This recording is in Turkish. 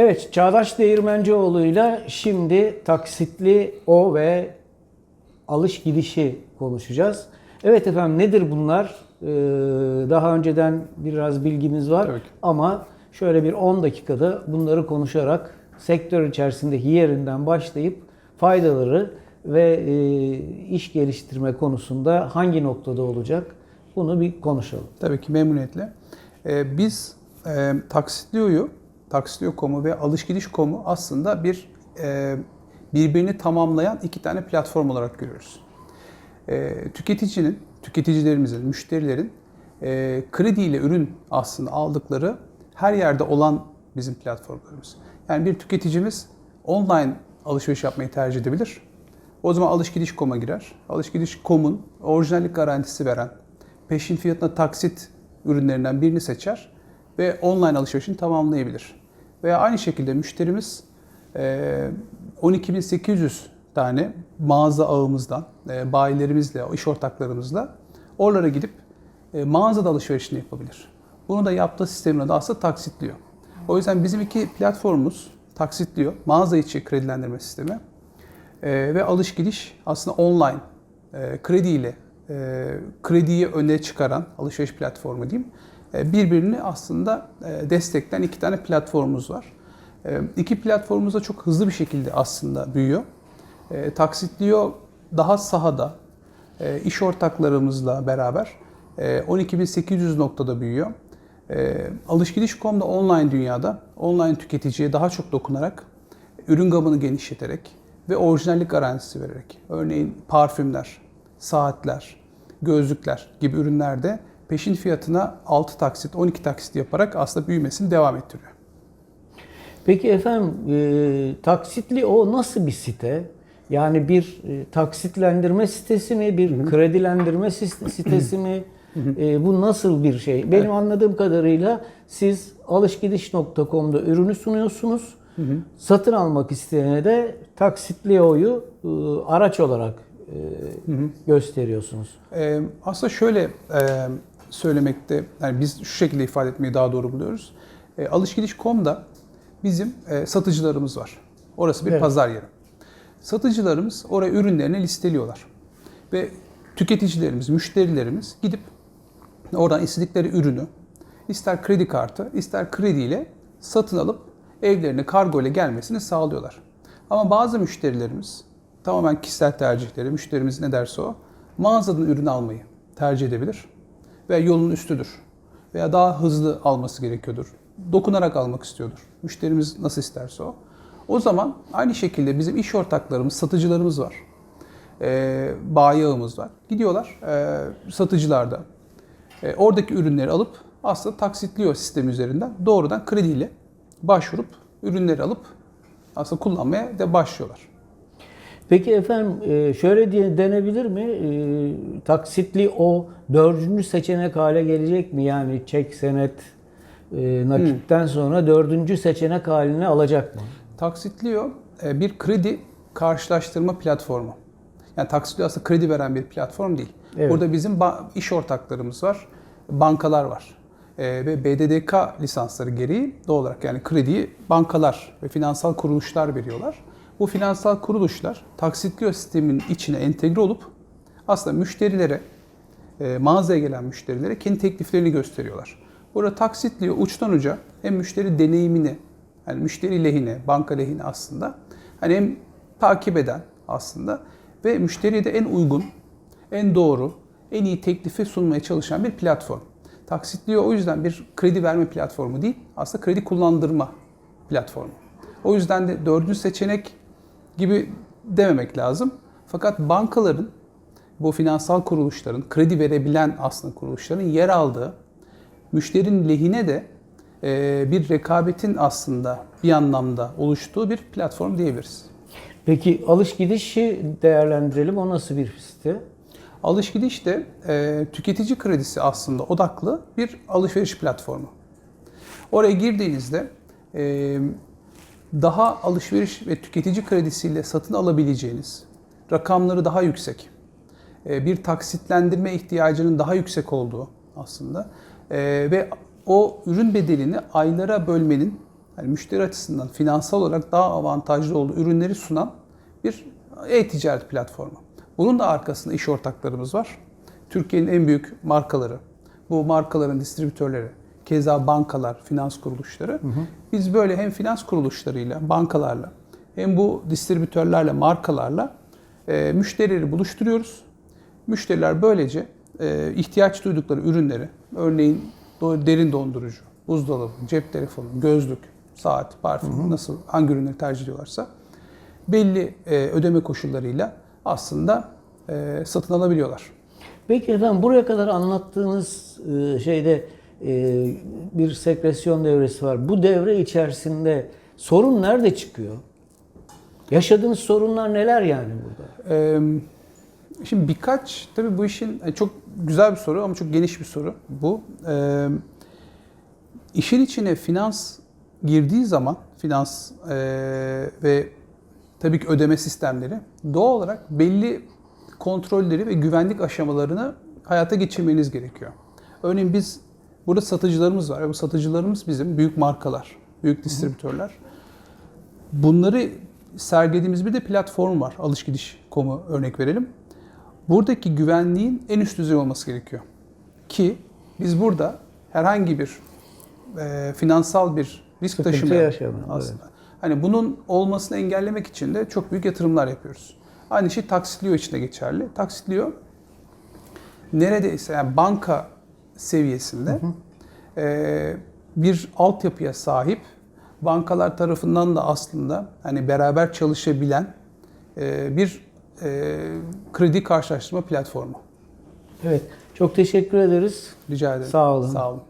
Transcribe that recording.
Evet, Çağdaş Değirmencioğlu'yla şimdi taksitli o ve alış gidişi konuşacağız. Evet efendim nedir bunlar? Ee, daha önceden biraz bilgimiz var ki. ama şöyle bir 10 dakikada bunları konuşarak sektör içerisindeki yerinden başlayıp faydaları ve e, iş geliştirme konusunda hangi noktada olacak bunu bir konuşalım. Tabii ki memnuniyetle. Ee, biz e, Taksitlio'yu, Taksitlio.com'u ve Alışgidiş.com'u aslında bir e, birbirini tamamlayan iki tane platform olarak görüyoruz. E, tüketicinin, tüketicilerimizin, müşterilerin e, krediyle ürün aslında aldıkları her yerde olan bizim platformlarımız. Yani bir tüketicimiz online alışveriş yapmayı tercih edebilir. O zaman alışgidiş.com'a girer. Alışgidiş.com'un orijinallik garantisi veren, peşin fiyatına taksit ürünlerinden birini seçer ve online alışverişini tamamlayabilir. Veya aynı şekilde müşterimiz e, 12.800 tane mağaza ağımızdan, e, bayilerimizle, iş ortaklarımızla oralara gidip e, mağazada alışverişini yapabilir. Bunu da yaptığı sistemin adı aslında taksitliyor. O yüzden bizim iki platformumuz taksitliyor. Mağaza içi kredilendirme sistemi e, ve alış gidiş aslında online e, krediyle e, krediyi öne çıkaran alışveriş platformu diyeyim. E, birbirini aslında e, destekleyen iki tane platformumuz var. E, iki platformumuz da çok hızlı bir şekilde aslında büyüyor. Taksitliyor daha sahada iş ortaklarımızla beraber e, 12.800 noktada büyüyor. Alışgidiş.com'da online dünyada online tüketiciye daha çok dokunarak ürün gamını genişleterek ve orijinallik garantisi vererek örneğin parfümler, saatler, gözlükler gibi ürünlerde peşin fiyatına 6 taksit, 12 taksit yaparak aslında büyümesini devam ettiriyor. Peki efendim e, taksitli o nasıl bir site? Yani bir e, taksitlendirme sitesi mi, bir kredilendirme sis- sitesi mi? E, bu nasıl bir şey? Benim anladığım kadarıyla siz alışgidiş.com'da ürünü sunuyorsunuz. Satın almak isteyene de taksitli oyu e, araç olarak e, gösteriyorsunuz. Ee, aslında şöyle e, söylemekte, yani biz şu şekilde ifade etmeyi daha doğru buluyoruz. E, Alışgidiş.com'da bizim e, satıcılarımız var. Orası bir Evet. pazar yeri. Satıcılarımız oraya ürünlerini listeliyorlar. Ve tüketicilerimiz, müşterilerimiz gidip oradan istedikleri ürünü ister kredi kartı, ister krediyle satın alıp evlerine kargo ile gelmesini sağlıyorlar. Ama bazı müşterilerimiz tamamen kişisel tercihleri, müşterimiz ne derse o, mağazadan ürün almayı tercih edebilir ve yolun üstüdür veya daha hızlı alması gerekiyordur. Dokunarak almak istiyordur. Müşterimiz nasıl isterse o. O zaman aynı şekilde bizim iş ortaklarımız, satıcılarımız var. E, bayi ağımız var. Gidiyorlar e, satıcılarda e, oradaki ürünleri alıp aslında taksitliyor sistem üzerinden doğrudan krediyle başvurup ürünleri alıp aslında kullanmaya da başlıyorlar. Peki efendim e, şöyle diye denebilir mi? E, Taksitli o dördüncü seçenek hale gelecek mi? Yani çek, senet, e, nakitten sonra dördüncü seçenek haline alacak mı? Taksitliyor bir kredi karşılaştırma platformu. Yani taksitliyor aslında kredi veren bir platform değil. Evet. Burada bizim iş ortaklarımız var, bankalar var. E, ve BDDK lisansları gereği doğal olarak yani krediyi bankalar ve finansal kuruluşlar veriyorlar. Bu finansal kuruluşlar taksitliyor sistemin içine entegre olup aslında müşterilere, e, mağazaya gelen müşterilere kendi tekliflerini gösteriyorlar. Burada taksitliyor uçtan uca hem müşteri deneyimini, yani müşteri lehine, banka lehine aslında hani hem takip eden aslında ve müşteriye de en uygun, en doğru, en iyi teklifi sunmaya çalışan bir platform. Taksitliyor o yüzden bir kredi verme platformu değil, aslında kredi kullandırma platformu. O yüzden de dördüncü seçenek gibi dememek lazım. Fakat bankaların, bu finansal kuruluşların, kredi verebilen aslında kuruluşların yer aldığı müşterinin lehine de e, bir rekabetin aslında bir anlamda oluştuğu bir platform diyebiliriz. Peki alış gidişi değerlendirelim. O nasıl bir site? Alış gidiş de e, tüketici kredisi aslında odaklı bir alışveriş platformu. Oraya girdiğinizde e, daha alışveriş ve tüketici kredisiyle satın alabileceğiniz rakamları daha yüksek, e, bir taksitlendirme ihtiyacının daha yüksek olduğu aslında e, ve o ürün bedelini aylara bölmenin yani müşteri açısından finansal olarak daha avantajlı olduğu ürünleri sunan bir e-ticaret platformu. Bunun da arkasında iş ortaklarımız var. Türkiye'nin en büyük markaları, bu markaların distribütörleri, keza bankalar, finans kuruluşları. Biz böyle hem finans kuruluşlarıyla, bankalarla hem bu distribütörlerle, markalarla e, müşterileri buluşturuyoruz. Müşteriler böylece e, ihtiyaç duydukları ürünleri, örneğin derin dondurucu, buzdolabı, cep telefonu, gözlük, saat, parfüm, nasıl hangi ürünleri tercih ediyorlarsa belli e, ödeme koşullarıyla aslında e, satın alabiliyorlar. Peki efendim buraya kadar anlattığınız e, şeyde bir sekresyon devresi var. Bu devre içerisinde sorun nerede çıkıyor? Yaşadığınız sorunlar neler yani burada? Şimdi birkaç, tabii bu işin e, çok güzel bir soru ama çok geniş bir soru bu. Ee, işin içine finans girdiği zaman, finans e, ve tabii ki ödeme sistemleri doğal olarak belli kontrolleri ve güvenlik aşamalarını hayata geçirmeniz gerekiyor. Örneğin biz burada satıcılarımız var bu satıcılarımız bizim büyük markalar, büyük distribütörler. Bunları sergilediğimiz bir de platform var. Alışgidiş.com'u örnek verelim. Buradaki güvenliğin en üst düzey olması gerekiyor. Ki biz burada herhangi bir e, finansal bir risk taşımayalım aslında. Hani bunun olmasını engellemek için de çok büyük yatırımlar yapıyoruz. Aynı şey Taksitlio için de geçerli. Taksitlio neredeyse yani banka seviyesinde e, bir altyapıya sahip bankalar tarafından da aslında hani beraber çalışabilen e, bir e, kredi karşılaştırma platformu. Evet, çok teşekkür ederiz. Rica ederim. Sağ olun. Sağ olun.